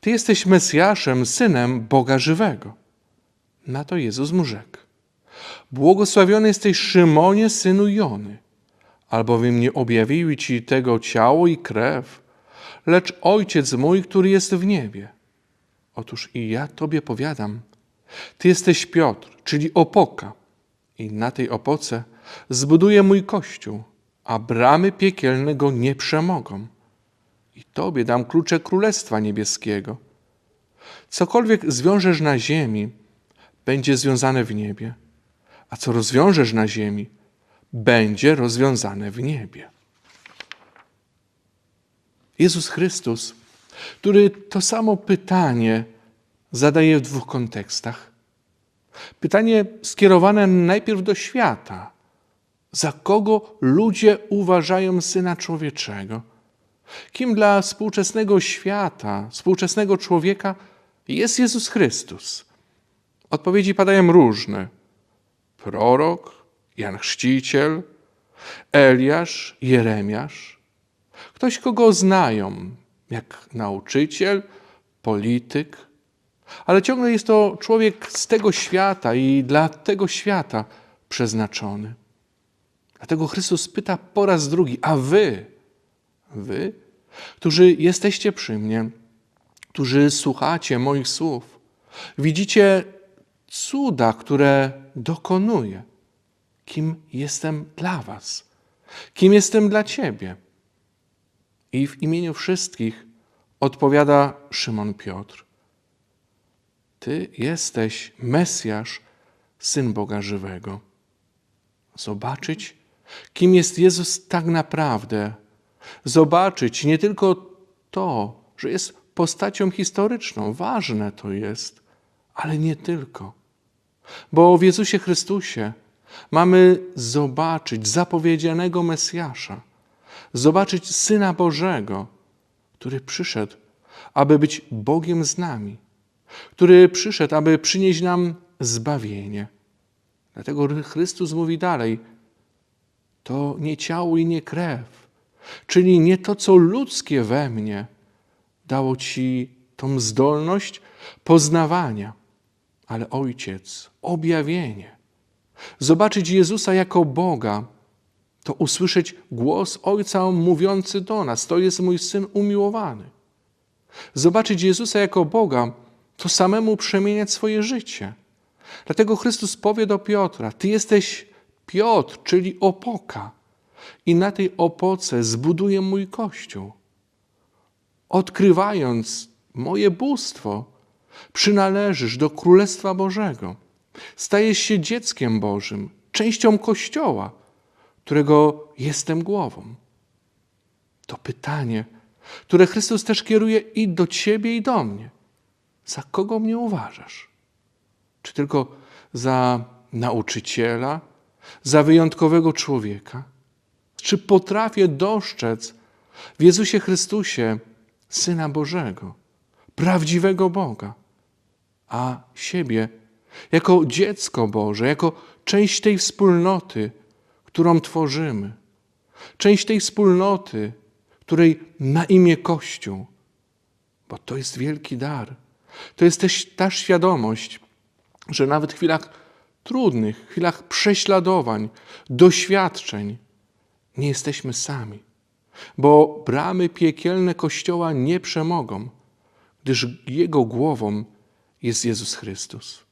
Ty jesteś Mesjaszem, synem Boga żywego. Na to Jezus mu rzekł: Błogosławiony jesteś Szymonie, synu Jony, albowiem nie objawiły ci tego ciało i krew, lecz Ojciec mój, który jest w niebie. Otóż i ja tobie powiadam, ty jesteś Piotr, czyli opoka, i na tej opoce zbuduję mój kościół, a bramy piekielne go nie przemogą. I tobie dam klucze Królestwa Niebieskiego. Cokolwiek zwiążesz na ziemi, będzie związane w niebie, a co rozwiążesz na ziemi, będzie rozwiązane w niebie. Jezus Chrystus, który to samo pytanie zadaje w dwóch kontekstach. Pytanie skierowane najpierw do świata. Za kogo ludzie uważają Syna Człowieczego? Kim dla współczesnego świata, współczesnego człowieka jest Jezus Chrystus? Odpowiedzi padają różne. Prorok, Jan Chrzciciel, Eliasz, Jeremiasz. Ktoś, kogo znają, jak nauczyciel, polityk, ale ciągle jest to człowiek z tego świata i dla tego świata przeznaczony. Dlatego Chrystus pyta po raz drugi, a wy, wy, którzy jesteście przy mnie, którzy słuchacie moich słów, widzicie cuda, które dokonuję, kim jestem dla was, kim jestem dla ciebie. I w imieniu wszystkich odpowiada Szymon Piotr. Ty jesteś Mesjasz, Syn Boga żywego. Zobaczyć, kim jest Jezus tak naprawdę. Zobaczyć nie tylko to, że jest postacią historyczną, ważne to jest, ale nie tylko. Bo w Jezusie Chrystusie mamy zobaczyć zapowiedzianego Mesjasza, zobaczyć Syna Bożego, który przyszedł, aby być Bogiem z nami, który przyszedł, aby przynieść nam zbawienie. Dlatego Chrystus mówi dalej: To nie ciało i nie krew, czyli nie to, co ludzkie we mnie, dało ci tą zdolność poznawania, ale Ojciec, objawienie. Zobaczyć Jezusa jako Boga, to usłyszeć głos Ojca mówiący do nas: To jest mój syn umiłowany. Zobaczyć Jezusa jako Boga, to samemu przemieniać swoje życie. Dlatego Chrystus powie do Piotra: Ty jesteś Piotr, czyli opoka, i na tej opoce zbuduję mój kościół. Odkrywając moje bóstwo, przynależysz do Królestwa Bożego. Stajesz się dzieckiem Bożym, częścią Kościoła, którego jestem głową. To pytanie, które Chrystus też kieruje i do Ciebie, i do mnie. Za kogo mnie uważasz? Czy tylko za nauczyciela, za wyjątkowego człowieka? Czy potrafię dostrzec w Jezusie Chrystusie Syna Bożego, prawdziwego Boga, a siebie jako dziecko Boże, jako część tej wspólnoty, którą tworzymy, część tej wspólnoty, której na imię Kościół, bo to jest wielki dar. To jest też ta świadomość, że nawet w chwilach trudnych, chwilach prześladowań, doświadczeń, nie jesteśmy sami, bo bramy piekielne Kościoła nie przemogą, gdyż Jego głową jest Jezus Chrystus.